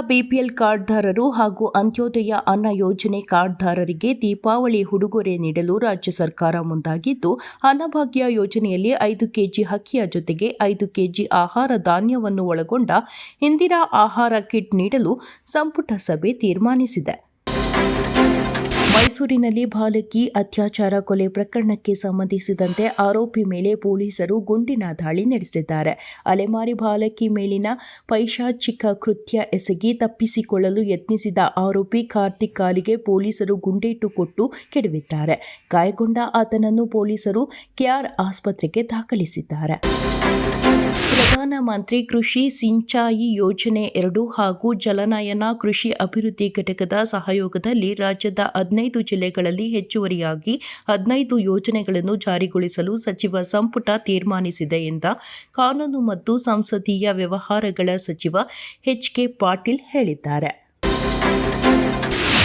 BPL ಕಾರ್ಡ್ದಾರರು ಹಾಗೂ ಅಂತ್ಯೋದಯ ಅನ್ನ ಯೋಜನೆ ಕಾರ್ಡ್ದಾರರಿಗೆ ದೀಪಾವಳಿ ಉಡುಗೊರೆ ನೀಡಲು ರಾಜ್ಯ ಸರ್ಕಾರ ಮುಂದಾಗಿದ್ದು, ಅನ್ನಭಾಗ್ಯ ಯೋಜನೆಯಲ್ಲಿ ಐದು ಕೆಜಿ ಅಕ್ಕಿಯ ಜೊತೆಗೆ ಐದು ಕೆಜಿ ಆಹಾರ ಧಾನ್ಯವನ್ನು ಒಳಗೊಂಡ ಇಂದಿರಾ ಆಹಾರ ಕಿಟ್ ನೀಡಲು ಸಂಪುಟ ಸಭೆ ತೀರ್ಮಾನಿಸಿದೆ. ಮೈಸೂರಿನಲ್ಲಿ ಬಾಲಕಿ ಅತ್ಯಾಚಾರ ಕೊಲೆ ಪ್ರಕರಣಕ್ಕೆ ಸಂಬಂಧಿಸಿದಂತೆ ಆರೋಪಿ ಮೇಲೆ ಪೊಲೀಸರು ಗುಂಡಿನ ದಾಳಿ ನಡೆಸಿದ್ದಾರೆ. ಅಲೆಮಾರಿ ಬಾಲಕಿ ಮೇಲಿನ ಪೈಶಾಚಿಕ ಕೃತ್ಯ ಎಸಗಿ ತಪ್ಪಿಸಿಕೊಳ್ಳಲು ಯತ್ನಿಸಿದ ಆರೋಪಿ ಕಾರ್ತಿಕ್ ಕಾಲಿಗೆ ಪೊಲೀಸರು ಗುಂಡೇಟು ಕೊಟ್ಟು ಕೆಡವಿದ್ದಾರೆ. ಗಾಯಗೊಂಡ ಆತನನ್ನು ಪೊಲೀಸರು ಕೆಆರ್ ಆಸ್ಪತ್ರೆಗೆ ದಾಖಲಿಸಿದ್ದಾರೆ. ಪ್ರಧಾನಮಂತ್ರಿ ಕೃಷಿ ಸಿಂಚಾಯಿ ಯೋಜನೆ ಎರಡು ಹಾಗೂ ಜಲನಯನ ಕೃಷಿ ಅಭಿವೃದ್ಧಿ ಘಟಕದ ಸಹಯೋಗದಲ್ಲಿ ರಾಜ್ಯದ ಹದಿನೈದು ಜಿಲ್ಲೆಗಳಲ್ಲಿ ಹೆಚ್ಚುವರಿಯಾಗಿ ಹದಿನೈದು ಯೋಜನೆಗಳನ್ನು ಜಾರಿಗೊಳಿಸಲು ಸಚಿವ ಸಂಪುಟ ತೀರ್ಮಾನಿಸಿದೆ ಎಂದ ಕಾನೂನು ಮತ್ತು ಸಂಸದೀಯ ವ್ಯವಹಾರಗಳ ಸಚಿವ ಎಚ್ಕೆ ಪಾಟೀಲ್ ಹೇಳಿದ್ದಾರೆ.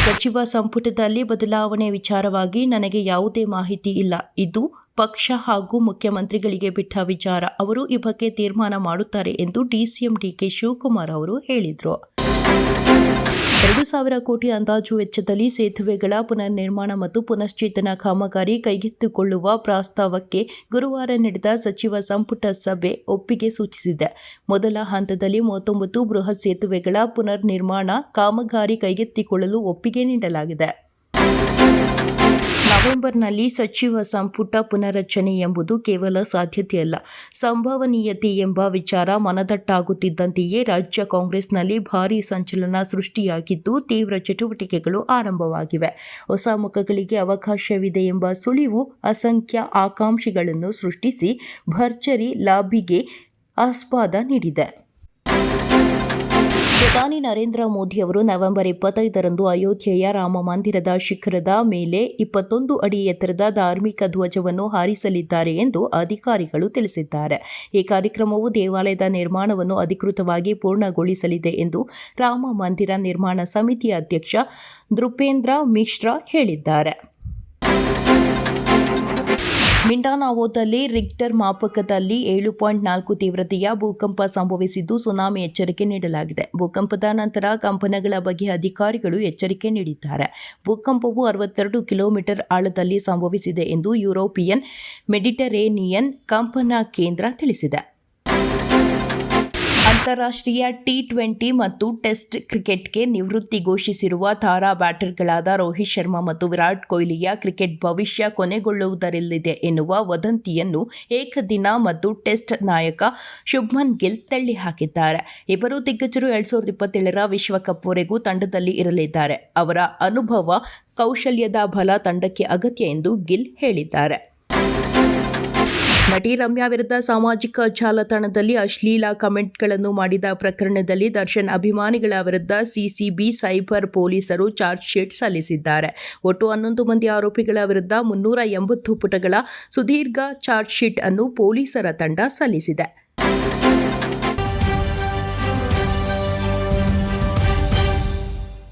ಸಚಿವ ಸಂಪುಟದಲ್ಲಿ ಬದಲಾವಣೆ ವಿಚಾರವಾಗಿ ನನಗೆ ಯಾವುದೇ ಮಾಹಿತಿ ಇಲ್ಲ. ಇದು ಪಕ್ಷ ಹಾಗೂ ಮುಖ್ಯಮಂತ್ರಿಗಳಿಗೆ ಬಿಟ್ಟ ವಿಚಾರ. ಅವರು ಈ ಬಗ್ಗೆ ತೀರ್ಮಾನ ಮಾಡುತ್ತಾರೆ ಎಂದು ಡಿಸಿಎಂ ಡಿಕೆ ಶಿವಕುಮಾರ್ ಅವರು ಹೇಳಿದರು. ಎರಡು ಸಾವಿರ ಕೋಟಿ ಅಂದಾಜು ವೆಚ್ಚದಲ್ಲಿ ಸೇತುವೆಗಳ ಪುನರ್ ನಿರ್ಮಾಣ ಮತ್ತು ಪುನಶ್ಚೇತನ ಕಾಮಗಾರಿ ಕೈಗೆತ್ತಿಕೊಳ್ಳುವ ಪ್ರಸ್ತಾವಕ್ಕೆ ಗುರುವಾರ ನಡೆದ ಸಚಿವ ಸಂಪುಟ ಸಭೆ ಒಪ್ಪಿಗೆ ಸೂಚಿಸಿದೆ. ಮೊದಲ ಹಂತದಲ್ಲಿ ಮೂವತ್ತೊಂಬತ್ತು ಬೃಹತ್ ಸೇತುವೆಗಳ ಪುನರ್ ಕಾಮಗಾರಿ ಕೈಗೆತ್ತಿಕೊಳ್ಳಲು ಒಪ್ಪಿಗೆ ನೀಡಲಾಗಿದೆ. ನವೆಂಬರ್ನಲ್ಲಿ ಸಚಿವ ಸಂಪುಟ ಪುನರಚನೆ ಎಂಬುದು ಕೇವಲ ಸಾಧ್ಯತೆಯಲ್ಲ, ಸಂಭವನೀಯತೆ ಎಂಬ ವಿಚಾರ ಮನದಟ್ಟಾಗುತ್ತಿದ್ದಂತೆಯೇ ರಾಜ್ಯ ಕಾಂಗ್ರೆಸ್ನಲ್ಲಿ ಭಾರೀ ಸಂಚಲನ ಸೃಷ್ಟಿಯಾಗಿದ್ದು, ತೀವ್ರ ಚಟುವಟಿಕೆಗಳು ಆರಂಭವಾಗಿವೆ. ಹೊಸ ಮುಖಗಳಿಗೆ ಅವಕಾಶವಿದೆ ಎಂಬ ಸುಳಿವು, ಅಸಂಖ್ಯ ಆಕಾಂಕ್ಷಿಗಳನ್ನು ಸೃಷ್ಟಿಸಿ ಭರ್ಜರಿ ಲಾಬಿಗೆ ಆಸ್ಪಾದ ನೀಡಿದೆ. ಪ್ರಧಾನಿ ನರೇಂದ್ರ ಮೋದಿ ಅವರು ನವೆಂಬರ್ ಇಪ್ಪತ್ತೈದರಂದು ಅಯೋಧ್ಯೆಯ ರಾಮ ಮಂದಿರದ ಶಿಖರದ ಮೇಲೆ ಇಪ್ಪತ್ತೊಂದು ಅಡಿ ಎತ್ತರದ ಧಾರ್ಮಿಕ ಧ್ವಜವನ್ನು ಹಾರಿಸಲಿದ್ದಾರೆ ಎಂದು ಅಧಿಕಾರಿಗಳು ತಿಳಿಸಿದ್ದಾರೆ. ಈ ಕಾರ್ಯಕ್ರಮವು ದೇವಾಲಯದ ನಿರ್ಮಾಣವನ್ನು ಅಧಿಕೃತವಾಗಿ ಪೂರ್ಣಗೊಳಿಸಲಿದೆ ಎಂದು ರಾಮ ಮಂದಿರ ನಿರ್ಮಾಣ ಸಮಿತಿಯ ಅಧ್ಯಕ್ಷ ನೃಪೇಂದ್ರ ಮಿಶ್ರಾ ಹೇಳಿದ್ದಾರೆ. ಮಿಂಡಾನಾವೋದಲ್ಲಿ ರಿಕ್ಟರ್ ಮಾಪಕದಲ್ಲಿ ಏಳು ಪಾಯಿಂಟ್ ನಾಲ್ಕು ತೀವ್ರತೆಯ ಭೂಕಂಪ ಸಂಭವಿಸಿದ್ದು ಸುನಾಮಿ ಎಚ್ಚರಿಕೆ ನೀಡಲಾಗಿದೆ. ಭೂಕಂಪದ ನಂತರ ಕಂಪನಗಳ ಬಗ್ಗೆ ಅಧಿಕಾರಿಗಳು ಎಚ್ಚರಿಕೆ ನೀಡಿದ್ದಾರೆ. ಭೂಕಂಪವು ಅರವತ್ತೆರಡು ಕಿಲೋಮೀಟರ್ ಆಳದಲ್ಲಿ ಸಂಭವಿಸಿದೆ ಎಂದು ಯುರೋಪಿಯನ್ ಮೆಡಿಟರೇನಿಯನ್ ಕಂಪನ ಕೇಂದ್ರ ತಿಳಿಸಿದೆ. ಅಂತಾರಾಷ್ಟ್ರೀಯ ಟಿ ಟ್ವೆಂಟಿ ಮತ್ತು ಟೆಸ್ಟ್ ಕ್ರಿಕೆಟ್ಗೆ ನಿವೃತ್ತಿ ಘೋಷಿಸಿರುವ ತಾರಾ ಬ್ಯಾಟರ್ಗಳಾದ ರೋಹಿತ್ ಶರ್ಮಾ ಮತ್ತು ವಿರಾಟ್ ಕೊಹ್ಲಿಯ ಕ್ರಿಕೆಟ್ ಭವಿಷ್ಯ ಕೊನೆಗೊಳ್ಳುವುದರಲ್ಲಿದೆ ಎನ್ನುವ ವದಂತಿಯನ್ನು ಏಕದಿನ ಮತ್ತು ಟೆಸ್ಟ್ ನಾಯಕ ಶುಭ್ಮನ್ ಗಿಲ್ ತಳ್ಳಿಹಾಕಿದ್ದಾರೆ. ಇಬ್ಬರು ದಿಗ್ಗಜರು ಎರಡ್ ಸಾವಿರದ ಇಪ್ಪತ್ತೇಳರ ವಿಶ್ವಕಪ್ವರೆಗೂ ತಂಡದಲ್ಲಿ ಇರಲಿದ್ದಾರೆ. ಅವರ ಅನುಭವ ಕೌಶಲ್ಯದ ಬಲ ತಂಡಕ್ಕೆ ಅಗತ್ಯ ಎಂದು ಗಿಲ್ ಹೇಳಿದ್ದಾರೆ. ನಟಿ ರಮ್ಯಾ ವಿರುದ್ಧ ಸಾಮಾಜಿಕ ಜಾಲತಾಣದಲ್ಲಿ ಅಶ್ಲೀಲ ಕಮೆಂಟ್ಗಳನ್ನು ಮಾಡಿದ ಪ್ರಕರಣದಲ್ಲಿ ದರ್ಶನ್ ಅಭಿಮಾನಿಗಳ ವಿರುದ್ಧ ಸಿಸಿಬಿ, ಸೈಬರ್ ಪೊಲೀಸರು ಚಾರ್ಜ್ ಶೀಟ್ ಸಲ್ಲಿಸಿದ್ದಾರೆ. ಒಟ್ಟು ಹನ್ನೊಂದು ಮಂದಿ ಆರೋಪಿಗಳ ವಿರುದ್ಧ ಮುನ್ನೂರ ಎಂಬತ್ತು ಪುಟಗಳ ಸುದೀರ್ಘ ಚಾರ್ಜ್ ಶೀಟ್ ಅನ್ನು ಪೊಲೀಸರ ತಂಡ ಸಲ್ಲಿಸಿದೆ.